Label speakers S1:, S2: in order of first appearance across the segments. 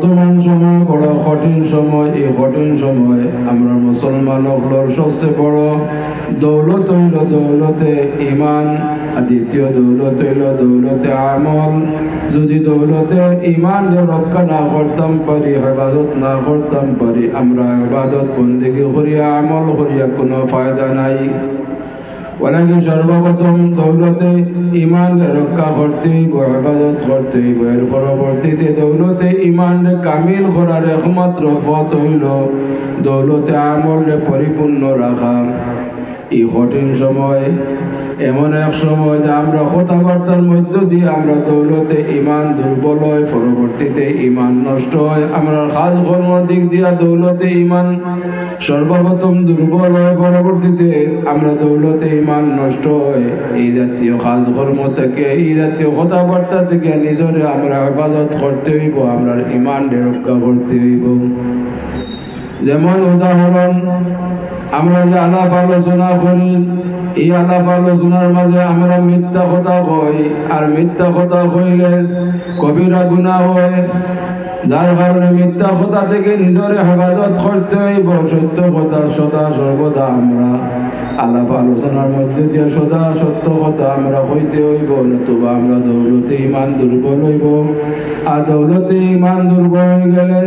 S1: বর্তমান সময়, বড় কঠিন সময়, এই কঠিন সময় আমরা মুসলমান হলোর সবচেয়ে বড় দৌলত হইল দৌলতে ইমান আর দ্বিতীয় দৌলত হইল দৌলতে আমল। যদি দৌলতে ইমান রক্ষা না করতাম, পারি হেফাজত না করতাম, পারি আমরা হেফাজত বন্দিগি করিয়া আমল করিয়া কোনো ফায়দা নাই। ওনাকে সর্বপ্রথম দৌলতে ইমান রক্ষা করতে হইব হেফাজত করতে হইব এর পরবর্তীতে দৌলতে ইমান কামিল করার একমাত্র পথ হইল দৌলতে আমলে পরিপূর্ণ রাখা। এই কঠিন সময় এমন এক সময় যে আমরা কথাবার্তার মধ্য দিয়ে আমরা দৌলতে ইমান দুর্বল হয় পরবর্তীতে ইমান নষ্ট হয়। আমরা কাজ কর্মর দিক দিয়া দৌলতে ইমান সর্বপ্রথম দুর্বল হয়, পরবর্তীতে আমরা দৌলতে ইমান নষ্ট হয়। এই জাতীয় কাজ কর্ম থেকে, এই জাতীয় কথাবার্তা থেকে নিজরে আমরা হেফাজত করতে হইব, আমরা ইমান রক্ষা করতে হইব। যেমন উদাহরণ আমরা যে আলাপ আলোচনা করি, এই আলাপ আলোচনার মাঝে আমরা মিথ্যা কথা কই। আর মিথ্যা কথা কইলে কবিরা গুণা হয়। যার কারণে মিথ্যা কথা থেকে নিজের হেফাজত করতে হইব। সত্য কথা, সদা সর্বদা আমরা আলাপ আলোচনার মধ্যে দিয়ে সদা সত্য কথা আমরা কইতে হইব। নতুবা আমরা দৌলতে ইমান দুর্বল হইব। আর দৌলতে ইমান দুর্বল হয়ে গেলে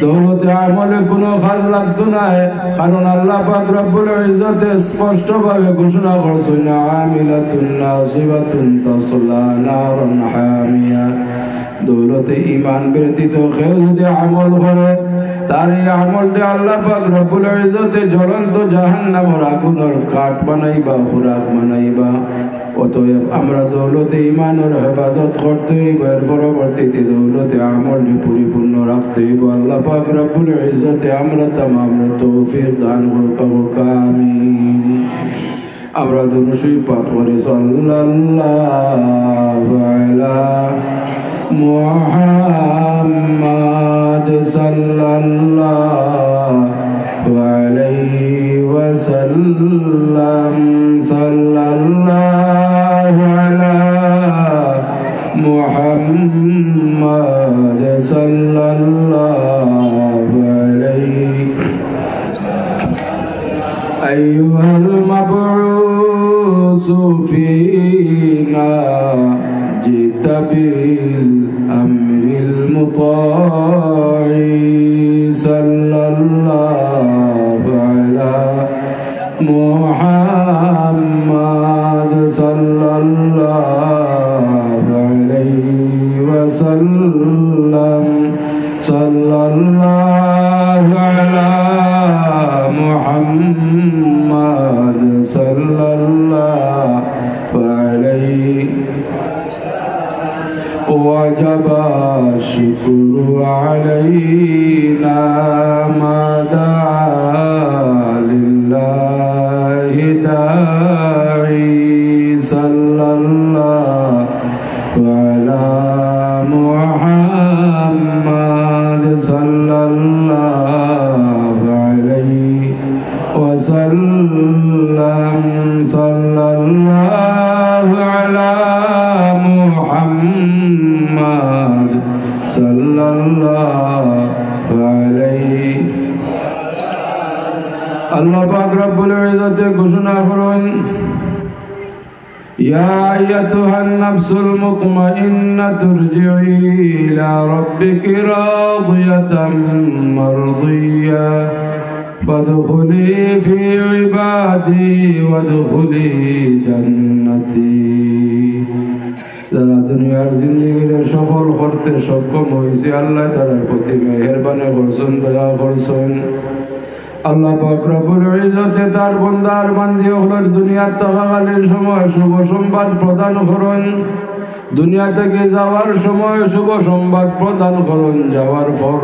S1: দৌলতে আমলে কোনো কাজ লাগতো না। কারণ আল্লাহ রব্বুল ইজ্জতে স্পষ্ট ভাবে ঘোষণা করছেন, আমিলাতুন নাসিবাতুন তাসলা নারন হামিয়া। দৌলতে ইমান ব্যতীত কেউ যদি আমল করে তার এই আমলটা আল্লাহ পাক রব্বুল ইজ্জতে জ্বলন্ত জাহান্নামের আগুনের কাঠ বানাইবা, খোরাক বানাইবা। অতএব আমরা দৌলতে ইমানের হেফাজত করতে হইব, এর পরবর্তীতে দৌলতে আমলটি পরিপূর্ণ রাখতে হইব। আল্লাহ পাক রব্বুল ইজ্জতে আমরা তাম আমরা তৌফিক দান করুক আমিন। আমরা দুরুশই পাঠ করি, সাল্লাল্লাহু محمد صلى الله عليه وسلم. صلى الله على محمد صلى الله عليه. أيها المبعوث فينا جئت به গোপন النفس المطمئنة ارجعي إلى ربك راضية مرضية فادخلي في عبادي وادخلي جنتي যারা দুনিয়ার জিন্দগির সফল করতে সক্ষম হয়েছে আল্লাহ তাদের প্রতি মেহরবানি করছেন দয়া করছেন আল্লাহ রব্বুল ইজ্জতে তার বান্দার বান্দি হলের দুনিয়ার থাকাকালীন সময় শুভ সংবাদ প্রদান করুন। দুনিয়া থেকে যাওয়ার সময় শুভ সংবাদ প্রদান করুন, যাওয়ার পর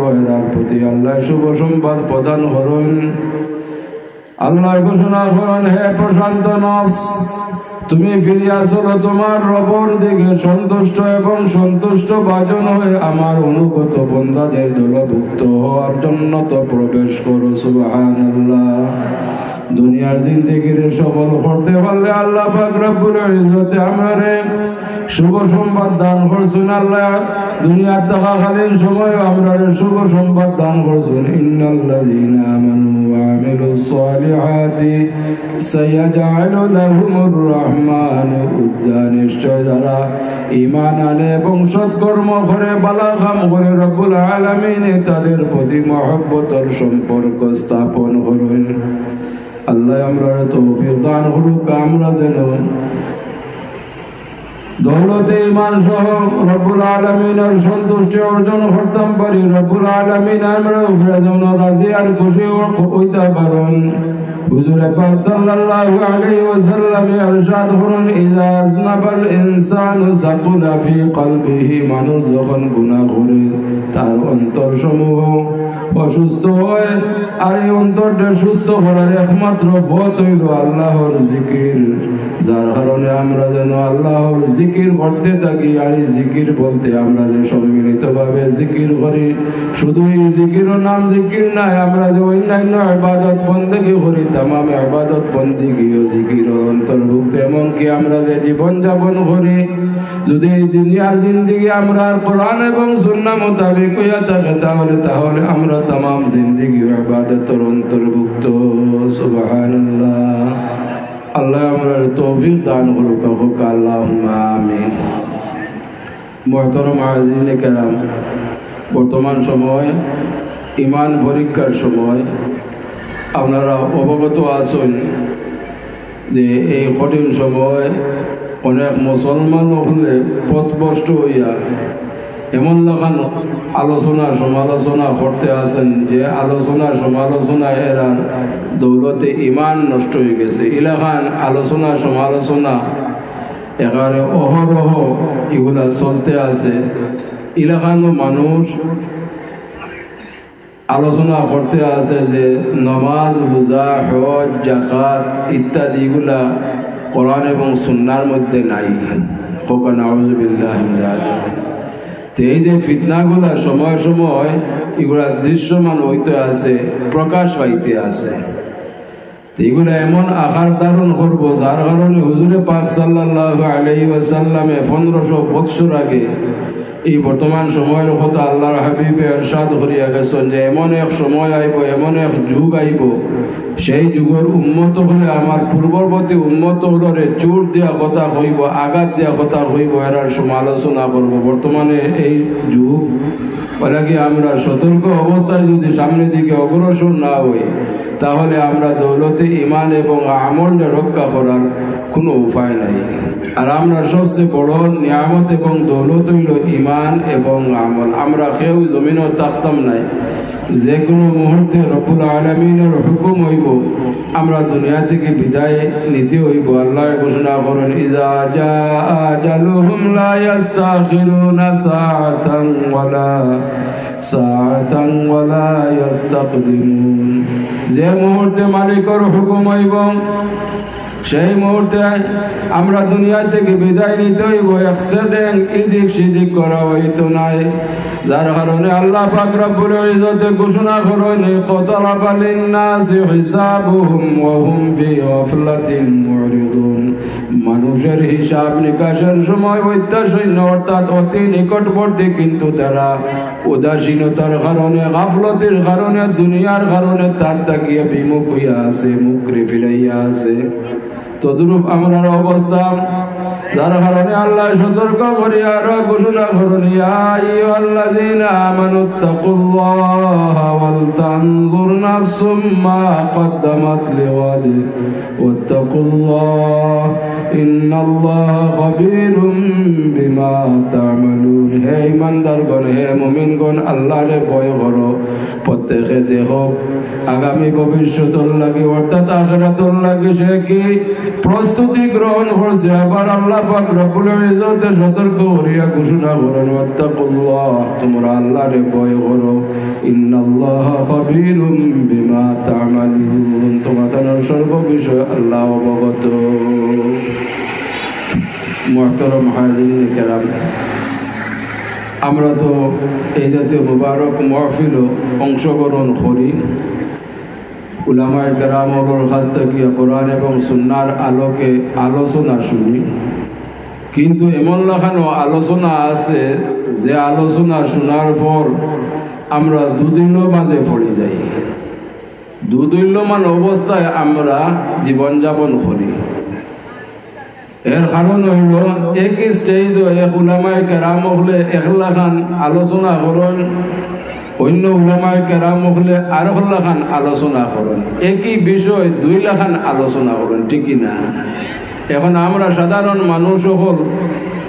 S1: প্রতি আল্লাহ শুভ সংবাদ প্রদান করুন। আল্লাহ ঘোষণা করেন, হে প্রশান্ত নফস তুমি ফিরে তোমার রবর দিকে সন্তুষ্ট এবং সন্তুষ্ট বাজন হয়ে আমার অনুগত বন্দাদের দলভুক্ত হওয়ার জন্য তো প্রবেশ করো, সুবহানাল্লাহ। দুনিয়ার জিন্দগির সফল করতে পারলে আল্লাহ পাক রব্বুল ইজ্জতে আমারে শুভ সংবাদ দান করছেন, আল্লাহ। দুনিয়ার থাকাকালীন সময় আমরা শুভ সংবাদ দান করছেন, ইন্নাল্লাযীনা আমানু ওয়া সালিহাতি সায়াজআলু লাহুমুর রহমানু উদ্দা নিশ্চয় যারা ঈমান আনে এবং সৎকর্ম করে বালা কাম করে রব্বুল আলামিন তাদের প্রতি মহব্বতর সম্পর্ক স্থাপন করুন। আল্লাহ আমরা তৌফিক দান করুক, আমরা যেন দৌলতে ইমান সহ রব্বুল আলমিনের সন্তুষ্টি অর্জন করতাম পারি। রব্বুল আলমিন আমরা যেন রাজি আর খুশি হইতে পারেন। পাক সাল্লাল্লাহু আলাইহি ওয়াসাল্লাম ইরশাদ করুন আযনাবাল ইনসানু সাকুলা ফি কলবিহি মানুষ যখন গুনাহ করে, তার অন্তর সমূহ অসুস্থ হয়। আর এই অন্তরটা সুস্থ করার একমাত্র পথ হইল আল্লাহর জিকির। যার কারণে আমরা যেন আল্লাহর জিকির করতে থাকি আর এই জিকির বলতে আমরা যে সম্মিলিত ভাবে জিকির করি, শুধু এই জিকিরের নাম জিকির নাই, আমরা যে অন্যান্য আবাদত বন্দেগি করি, তামাম আবাদত বন্দেগি ও জিকির অন্তর্ভুক্ত। এমনকি আমরা যে জীবন যাপন করি, যদি এই দুনিয়ার জিন্দিগি আমরা কোরআন এবং সুন্না মোতাবেক হইয়া থাকে, তাহলে তাহলে আমরা তামাম জিন্দিগি আবাদতর অন্তর্ভুক্ত। সুবহানাল্লাহ। আল্লাহ আমরা তৌফিক দান করুক হোক আল্লাহ আমিন। মহতরম কেরাম, বর্তমান সময়, ইমান পরীক্ষার সময়, আপনারা অবগত আছেন যে এই কঠিন সময় অনেক মুসলমান হলে পথভ্রষ্ট হইয়া এমন লাগান আলোচনা, সমালোচনা করতে আছেন যে আলোচনা, সমালোচনা এরা দৌলতে ইমান নষ্ট হয়ে গেছে। ইলাকান আলোচনা, সমালোচনা এখানে অহরহ এগুলা চলতে আছে। এলাকানো মানুষ আলোচনা করতে আছে যে নমাজ, রোজা, হজ জাকাত ইত্যাদি এগুলা কোরআন এবং সুন্নার মধ্যে নাই। খোকা নাউজুবিল্লাহ এই যে ফিতনাগুলা সময় সময় এগুলা দৃশ্যমান হইতে আছে, প্রকাশ পাইতে আছে। এগুলা এমন আকার ধারণ করব, যার কারণে হুজুরে পাক সাল্লাহ ওয়াসাল্লামে পনেরোশো বৎসর আগে এই বর্তমান সময়ের কথা আল্লাহর হাবিবে এরশাদ করিয়া গেছেন যে এমন এক সময় আইব, এমন এক যুগ আইব। সেই যুগের উন্মত হলে আমার পূর্ববর্তী উন্মত হলে চোর দেওয়া কথা হইব আঘাত দেওয়া কথা হইব এরার সমালোচনা করব। বর্তমানে এই যুগ, বলে আমরা সতর্ক অবস্থায় যদি সামনের দিকে অগ্রসর না হই, তাহলে আমরা দৌলতে ইমান এবং আমলটা রক্ষা করার কোনো উপায় নাই। আর আমরা সবচেয়ে বড় নিয়ামত এবং দৌলত হইল ইমান এবং আমল। আমরা কেউ জমিনও থাকতাম নাই। যে কোনো মুহূর্তে রকুল আলমিনের হুকুম হইব, আমরা দুনিয়া থেকে বিদায় নিতে হইব। আল্লাহ ঘোষণা করেন ইস্তাকদিমুন যে মুহূর্তে মালিকর হুকুম হইব সেই মুহূর্তে আমরা দুনিয়া থেকে বিদায় নিতে হইব। অ্যাক্সিডেন্ট এদিক সেদিক করা হইতো নাই। যার কারণে আল্লাহ পাক রব্বুল ইজ্জতে ঘোষণা করেন কতরাবা লিন-নাসি হিসাবুহুম ওয়া ফি গাফলাতিন মুরিদুন। মানুষের হিসাব নিকাশের সময় অত্যাসৈন্য অর্থাৎ অতি নিকটবর্তী কিন্তু তারা। উদাসীনতার কারণে, গাফলতির কারণে, দুনিয়ার কারণে তার তাকিয়ে বিমুখ হইয়া আছে মুখরে ফিরাইয়া আছে। তদ্রূপ আমরা অবস্থা। যার কারণে আল্লাহ সতর্ক করি আর ঘোষণা করুন আল্লাযীনা আমানুত্তাকুল্লাহ ওয়াল তানজুর নাফসুম মা قدمت لغد واتقوا الله إن الله خبير بما تعملون হে ইমানদারগণ হে মুমিনগণ আল্লাহরে ভয় করো প্রত্যেকে দেখো আগামী ভবিষ্যতর লাগে অর্থাৎ আখেরাতর লাগে সে কি প্রস্তুতি গ্রহণ করছে আবার আল্লাহ পাক ইজ্জতে সতর্ক করিয়া ঘোষণা করেন তোমরা আল্লাহরে ভয় করো। তোমাদের সর্ব বিষয় আল্লাহ অবগত। মুহতারাম হাজিরিন আমরা তো এই জাতীয় মুবারক মহফিলও অংশগ্রহণ করি। উলামায় কেরামর কাছ থেকে কোরআন এবং সুন্নার আলোকে আলোচনা শুনি। কিন্তু এমন লাগানো আলোচনা আছে যে আলোচনা শোনার পর আমরা দুদিনও মাঝে পড়ে যাই। দুদৈল্যমান অবস্থায় আমরা জীবনযাপন করি। এর কারণ হইল একই স্টেজ এক উলামায় কেরাম হলে একলা খান আলোচনা করেন, অন্য উলামায় কেরাম হলে আর খান আলোচনা করেন। একই বিষয় দুই লাখান আলোচনা করেন ঠিকই না? এখন আমরা সাধারণ মানুষ হল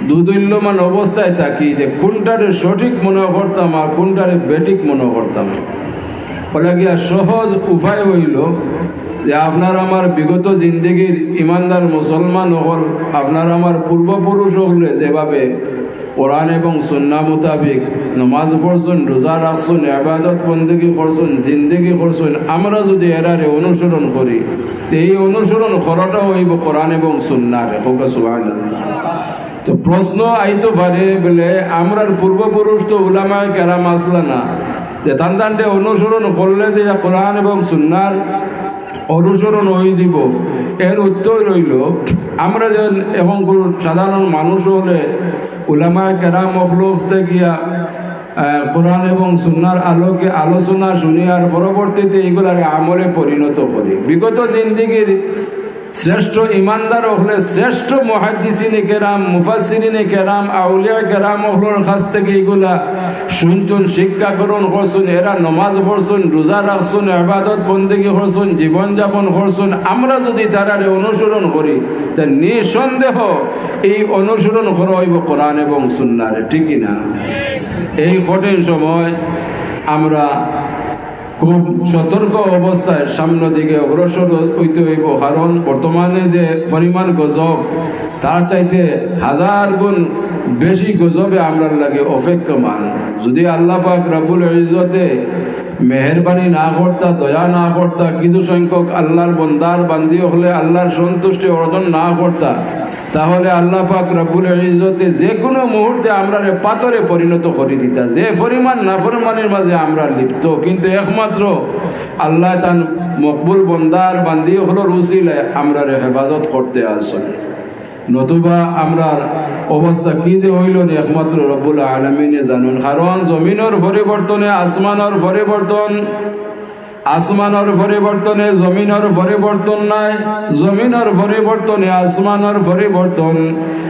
S1: দুদুল্যমান অবস্থায় থাকি যে কোনটারে সঠিক মনে করতাম আর কোনটারে বেঠিক মনে করতাম। ফলে গিয়া সহজ উপায় হইল যে আপনার আমার বিগত জিন্দগির ইমানদার মুসলমান হল, আপনার আমার পূর্বপুরুষ হলে যেভাবে কোরআন এবং সন্না মোতাবিক নমাজ পড়ছেন, রোজা রাখছেন আবাদত বন্দগি করছেন, জিন্দগি করছেন, আমরা যদি এরারে অনুসরণ করি তো এই অনুসরণ করাটা হইব কোরআন এবং সন্ন্যার সুবাহ তো প্রশ্ন আইতো পারে, বলে আমরার পূর্বপুরুষ তো উলামায় কেরাম আসলা না। যে তান তানটে অনুসরণ করলে যে কোরআন এবং সুন্নার অনুসরণ হয়ে দিব এর উত্তর রইল, আমরা যে এবং কোনো সাধারণ মানুষ হলে উলামায় কেরাম অফলোকতে গিয়া কোরআন এবং সুন্নার আলোকে আলোচনা শুনি আর পরবর্তীতে এগুলার আমলে পরিণত করি বিগত জিন্দিগির শ্রেষ্ঠ ইমানদার হলে শ্রেষ্ঠ মহাদিসিনে কেরাম মুফাসিরিনে কেরাম, আউলিয়া কেরাম হলোর কাছ থেকে এগুলা শুনছুন, শিক্ষা গ্রহণ করছুন, এরা নমাজ পড়ছুন, রোজা রাখছুন আবাদত বন্দেগী করছুন, জীবনযাপন করছুন। আমরা যদি তারারে অনুসরণ করি, তা নিঃসন্দেহ এই অনুসরণ করা হইব কোরআন এবং সুন্নারে ঠিকই না? এই কঠিন সময় আমরা খুব সতর্ক অবস্থায় সামনের দিকে অগ্রসর হইতে হইব। কারণ বর্তমানে যে পরিমাণ গজব, তার চাইতে হাজার গুণ বেশি গজবে আমরা লাগে অপেক্ষমান। যদি আল্লাহ পাক রাবুল ইজতে মেহরবানি না করতা, দয়া না করতা, কিছু সংখ্যক আল্লাহর বন্দার বান্দি হলে আল্লাহর সন্তুষ্টি অর্জন না করতা, তাহলে আল্লাহ পাক রব্বুল ইজতে যে কোনো মুহূর্তে আমরা পাথরে পরিণত করে দিতা। যে পরিমাণ না পরিমাণের মাঝে আমরা লিপ্ত, কিন্তু একমাত্র আল্লাহ তান মকবুল বন্দার বান্দি হলো উচিলে আমরা হেফাজত করতে আসেন। নতুবা আমরার অবস্থা কি যে হইল নি একমাত্র রব্বুল আলমিনে জানুন। কারণ জমিনের পরিবর্তনে, আসমানের পরিবর্তন। আসমানের পরিবর্তনে, জমিনের পরিবর্তন নাই। জমিনের পরিবর্তনে, আসমানের পরিবর্তন।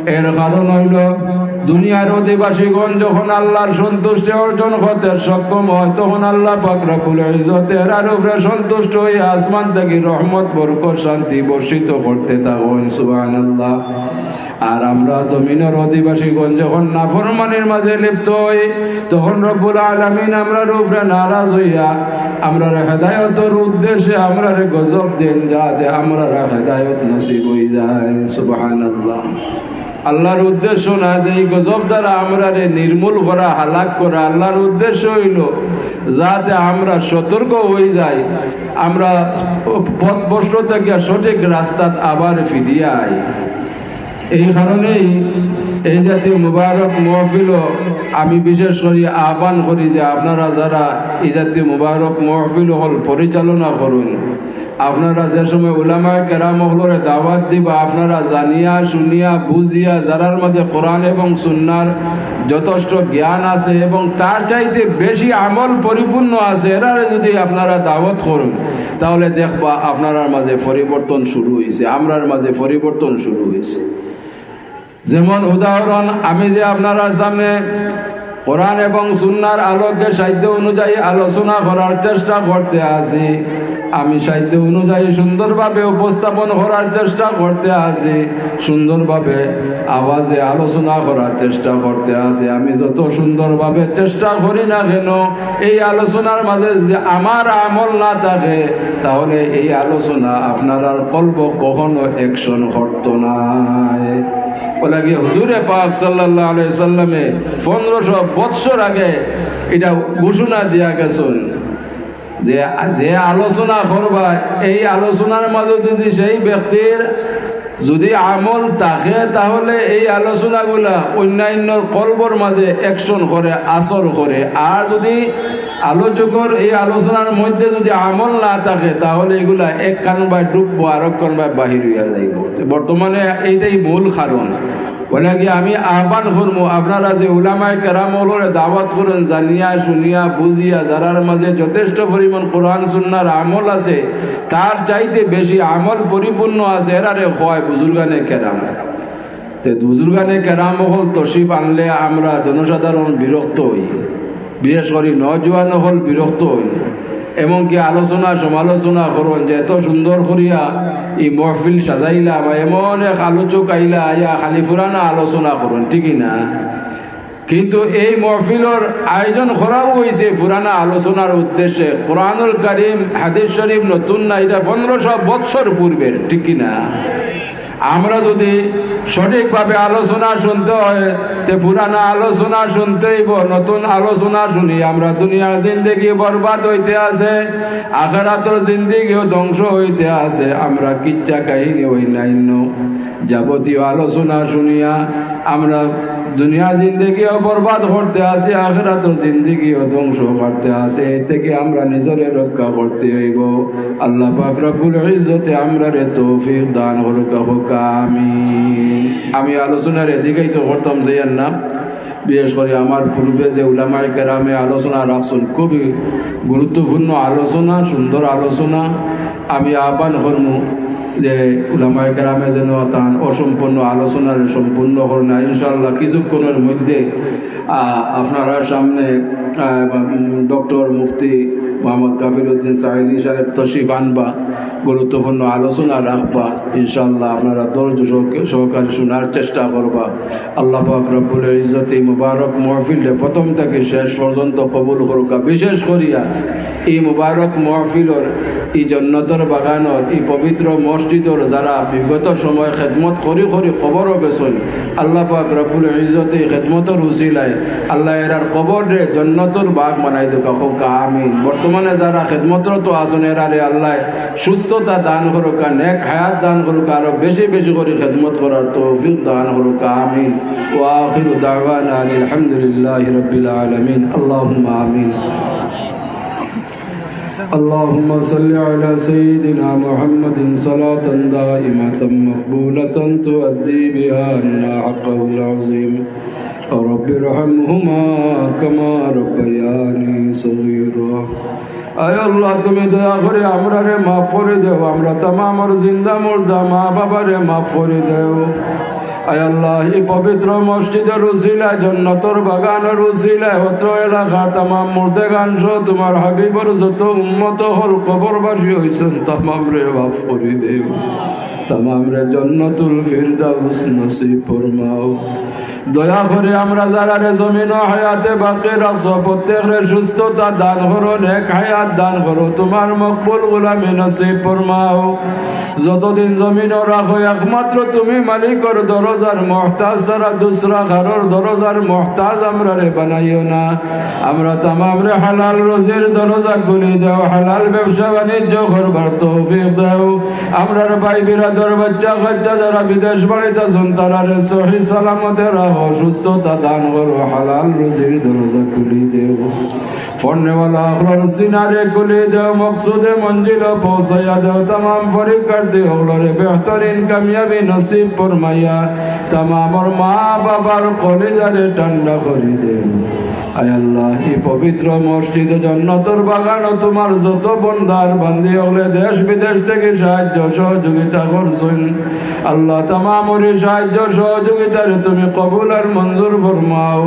S1: এর কারণ হইল, দুনিয়ার অধিবাসীগণ যখন আল্লাহর সন্তুষ্টি অর্জন করতে সক্ষম হয়, তখন আল্লাহ পাকরাবুল ইজতের সন্তুষ্ট হয়ে আসমান থেকে রহমত বরক শান্তি বর্ষিত করতে থাকুন। সুবাহ আল্লাহ আর আমরা জমিনের অধিবাসীগণ যখন নাফরমানের মাঝে লিপ্ত হই, তখন রব্বুল আলমিন আমরা রূপরে নারাজ হইয়া আমরা হেদায়তর উদ্দেশ্যে আমরা গজব দেন যাতে আমরা হেদায়ত নসিব হয়ে যায়। সুবাহান আল্লাহ আল্লাহর উদ্দেশ্য না, যে এই গজব দ্বারা আমরা রে নির্মূল করা, হালাক করা, আল্লাহর উদ্দেশ্য হইল যাতে আমরা সতর্ক হয়ে যাই, আমরা পথ বস্ত্র থেকে সঠিক রাস্তাত আবার ফিরিয়ে আই। এই কারণেই এই জাতীয় মুবারক মহফিল আমি বিশেষ করে আহ্বান করি যে আপনারা যারা এই জাতীয় মুবারক মহফিল হল পরিচালনা করুন। আপনারা যে সময় উলামায় কেরাম হলরে দাওয়াত দিবা, আপনারা জানিয়া, শুনিয়া, বুঝিয়া, যারার মাঝে কোরআন এবং সুন্নার যথেষ্ট জ্ঞান আছে এবং তার চাইতে বেশি আমল পরিপূর্ণ আছে, এরারে যদি আপনারা দাওয়াত করুন, তাহলে দেখবা আপনার মাঝে পরিবর্তন শুরু হয়েছে আমরার মাঝে পরিবর্তন শুরু হয়েছে যেমন উদাহরণ, আমি যে আপনারা সামনে কোরআন এবং সুন্নার আলোকে সাহিত্য অনুযায়ী আলোচনা করার চেষ্টা করতে আছি। আমি সাহিত্য অনুযায়ী সুন্দরভাবে উপস্থাপন করার চেষ্টা করতে আছি। সুন্দরভাবে আওয়াজে আলোচনা করার চেষ্টা করতে আছি। আমি যত সুন্দরভাবে চেষ্টা করি না কেন, এই আলোচনার মাঝে যদি আমার আমল না থাকে, তাহলে এই আলোচনা আপনার কল্প কখনো অ্যাকশন করতো না। বলে গিয়ে হুজুরে পাক সাল্লাহ আলাই সাল্লামে পনেরোশো বৎসর আগে এটা ঘোষণা দিয়া গেছেন। যে যে আলোচনা করবা, এই আলোচনার মাঝে যদি সেই ব্যক্তির যদি আমল থাকে, তাহলে এই আলোচনাগুলা অন্যান্য কল্পর মাঝে অ্যাকশন করে, আসর করে, আর যদি আলোচকর এই আলোচনার মধ্যে যদি আমল না থাকে, তাহলে এগুলা এক কান বাই ডুববো, আর এক কান বাই বাহির হইয়া যাইব। বর্তমানে এইটাই মূল কারণ। বলে কি আমি আহ্বান করব, আপনারা যে উলামায় কেরামলরে দাওয়াত করেন, জানিয়া, শুনিয়া, বুঝিয়া, যারার মাঝে যথেষ্ট পরিমাণ কোরআন, সুন্নার আমল আছে, তার চাইতে বেশি আমল পরিপূর্ণ আছে এরারে হয় বুজুর্গানে কেরাম। তে বুজুর্গানে কেরাম হল তশিফ আনলে আমরা জনসাধারণ বিরক্ত হই। বিশেষ করে নজওয়ান হল বিরক্ত হই এমনকি আলোচনা, সমালোচনা করুন যে এত সুন্দর করিয়া এই মহফিল সাজাইলা বা এমন এক আলোচক আইলা আইয়া খালি ফুরানা আলোচনা করুন, ঠিকই না? কিন্তু এই মহফিলর আয়োজন করাও হয়েছে পুরানা আলোচনার উদ্দেশ্যে। কোরআনুল করিম, হাদিস শরীফ নতুন না, এটা পনেরোশো বৎসর পূর্বের ঠিক কি না? আমরা যদি সঠিকভাবে আলোচনা শুনতে হয়, তে পুরানা আলোচনা শুনতেইব নতুন আলোচনা শুনি। আমরা দুনিয়ার জিন্দগি বরবাদ হইতে আছে, আখারাতর জিন্দগিও ধ্বংস হইতে আছে। আমরা কিচ্ছা কাহিনী হই অন্যান্য যাবতীয় আলোচনা শুনিয়া আমরা দুনিয়া জিন্দগিও বরবাদ করতে আছে আখেরাতর জিন্দগিও ধ্বংস করতে আছে। এ থেকে আমরা নিজরে রক্ষা করতে হইব। আল্লাহ পাক রব্বুল আমরা রে তৌফিক দান করুক, হোক, আমিন। আমি আলোচনার এদিকেই তো করতাম যাইয়ার না। বিশেষ করে আমার পূর্বে যে উলামায় কেরামে আলোচনা রাখছেন খুবই গুরুত্বপূর্ণ আলোচনা, সুন্দর আলোচনা। আমি আহ্বান করব যে উলামায় গ্রামে যেন তার অসম্পূর্ণ আলোচনার সম্পূর্ণ করেন ইনশাল্লাহ কিছুক্ষণের মধ্যে আপনারা সামনে ডক্টর মুফতি মোহাম্মদ কাফির উদ্দিন সাহিদি সাহেব তশিফ আনবা। গুরুত্বপূর্ণ আলোচনা রাখবা। ইনশাল্লাহ আপনারা ধৈর্য সহকারে শোনার চেষ্টা করবা। আল্লাহ পাক রব্বুল ইজ্জতি মুবারক মহফিলে প্রথম থেকে শেষ পর্যন্ত কবুল করুকা। বিশেষ করিয়া এই মুবারক মহফিলর, এই জন্নতর বাগানর, এই পবিত্র মসজিদর যারা বিগত সময় খেদমত করি করি খবরও গেছেন আল্লাহ পাক রব্বুল ইজ্জতি খেদমতর উচিলায়। আল্লাহ এরার কবরে জন্নতর বাগ বানাই দেখা হোক আমিন। বর্তমানে যারা খেদমতরত আছেন এরারে আল্লাহ সুস্থতা দান করুক নেক হায়াত দান করুক আরো বেশি বেশি করে খেদমত করার তৌফিক দান করুক আমিন ওয়া আখিরু দাওয়ানা আলহামদুলিল্লাহি রাব্বিল আলামিন আল্লাহুম্মা আমিন اللهم صل على سيدنا محمد صلاة دائمة مقبولة تؤدي بها عنا حقه العظيم رب ارحمهما كما ربياني صغيرا আয় আল্লাহ তুমি দয়া করে আমরা রে মাফ করে দেও আমরা তামামর জিন্দা মুর্দা মা বাবারে মাফ করে দেও আয় আল্লাহ, এই পবিত্র মসজিদের উসিলা জন্নতর বাগানের উসিলা অত্র এলাকা তামাম মুর্দে গান সহ তোমার হাবিবর যত উন্মত হল কবরবাসী হইছেন তামাম রে মাফ করে দেও। তামাম রে জন্নতুল ফিরদাউস নসিব ফরমাও। দয়া করে আমরা যারা রে জমিন হায়াতে বাকি রাখছো প্রত্যেক রে সুস্থতা দান করো, নেক হায়াত দান করো, তোমার মকবুল গোলামি নসিব ফরমাও। যতদিন জমিন রাখো, একমাত্র তুমি মালিকর দরজার মহতাজ সারা দুসরা ঘরের দরজার মহতাজ আমরা রে বানাইও না। আমরা তামাম রে হালাল রোজের দরজা খুলে দাও, হালাল ব্যবসা বাণিজ্য করবার তৌফিক দাও। আমরার ভাই বিরাদর বাচ্চা বাচ্চা যারা বিদেশ বাড়িতে আছেন তারা রে সহি সালামতে রাখো সুস্থতা দান করো, হালাল রোজের দরজা খুলে দেও। ফর্নেওয়ালা হলার সিনারে খুলে দেও, মকসুদে মঞ্জিল পৌঁছাইয়া দাও, তামাম পরীক্ষার্থী হলারে বেহতরিন কামিয়াবি নসিব ফরমাইয়া। তামামর মা বাবার কলেজারে ঠান্ডা করে দেও আয় আল্লাহ, এই পবিত্র মসজিদ জন্নতর বাগান তোমার যত বন্ধার বান্ধি হলে দেশ বিদেশ থেকে সাহায্য সহযোগিতা করছেন। আল্লাহ, তামামরি সাহায্য সহযোগিতার তুমি কবুল আর মঞ্জুর ফরমাও।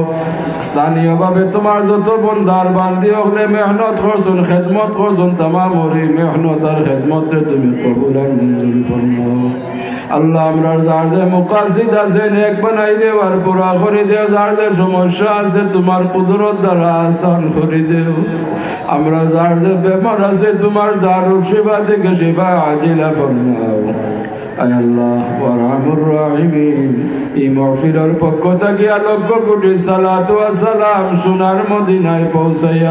S1: স্থানীয়ভাবে তোমার যত বন্ধার বান্ধি হলে মেহনত করছেন, খেদমত করছেন, তামামরি মেহনত আর খেদমতে তুমি কবুল আর মঞ্জুর ফরমাও। আল্লাহ আমরা যার যে মুকাসিদ এক বানাই দেও আর পুরা করে দেও, যার যে সমস্যা আছে তোমার কুদরত দ্বারা আসান করে দেও। আমরা যার যে বেমার আছে তোমার দারুর সেবা থেকে সেবা আজিলা পক্ষ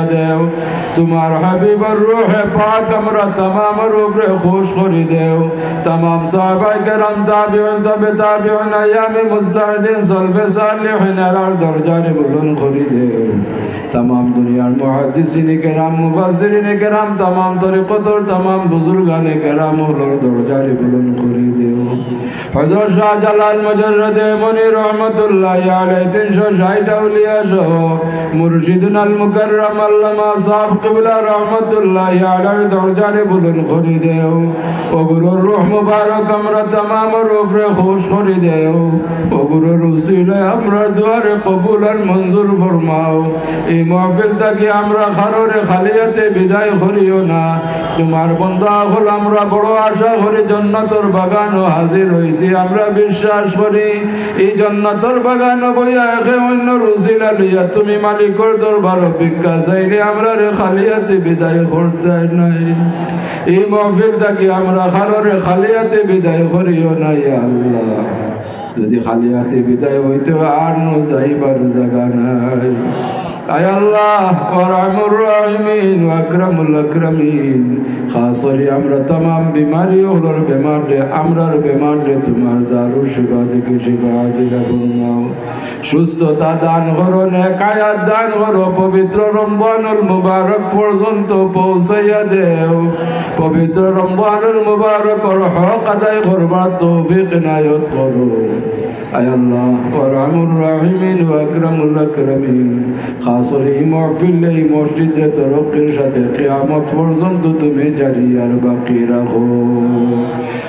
S1: দেও। দেও। তামাম আয়ামে দেও। তামাম তামাম তরিকতর তামাম বুজুর্গানে کرام দরজারে বুলন করে হজরত শাহজালাল মজরদে মনি রহমতুল্লাহ আলাই তিনশো ষাট আউলিয়া সহ মুর্শিদুন আল মুকরম আল্লামা সাহ কবিলা রহমতুল্লাহ আলাই দরজারে বুলন করি দেও। ও গুরুর রুহ মুবারক আমরা তমাম রুফরে খুশ করি দেও। ও গুরুর উসিলে আমরা দুয়ারে কবুল আর মঞ্জুর ফরমাও। এই মাহফিলটাকে আমরা খারোরে খালিয়াতে বিদায় করিও না। তোমার বন্ধা হল আমরা বড় আশা করি জন্নাতর বাগান ও হাজির হয়েছি আমরা বিশ্বাস করি, এই জন্নতর বাগান বইয়া একে অন্য রুজিলা লইয়া তুমি মালিকর দরবার ভিক্ষা চাইলে আমরা রে খালিয়াতে বিদায় করতে নাই। এই মাহফিল থেকে আমরা খাররে খালিয়াতে বিদায় করিও না ইয়া আল্লাহ। যদি খালি হাতে বিদায় হইতে আর নো যাইবার জায়গা নাই। يا الله وارحم الراحمين واكرم الاكرمين তমাম বিমারি হলোর বেমার রে আমরার বেমার রে তোমার সুস্থতা দান করো, নেকায়াত দান করো, পবিত্র রমজানুল মুবারক পর্যন্ত পৌঁছাইয়া দেও। পবিত্র রমজানুল মুবারক হক আদায় করবার তৌফিক নায়ত করো। আয় আল্লাহ ওরহামুর রাহিমিন ওয়া আকরামুল আকরামিন খাস করে এই মহফিল এই মসজিদে তরক্কির সাথে কিয়ামত পর্যন্ত তুমি জারি আর বাকি রাখো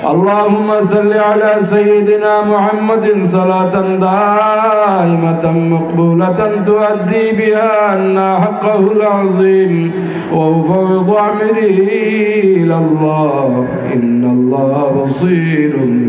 S1: اللهم صل على سيدنا محمد صلاة دائمة مقبولة تؤدي بها عنا حقه العظيم وفوض أمره إلى الله إن الله بصير بالعباد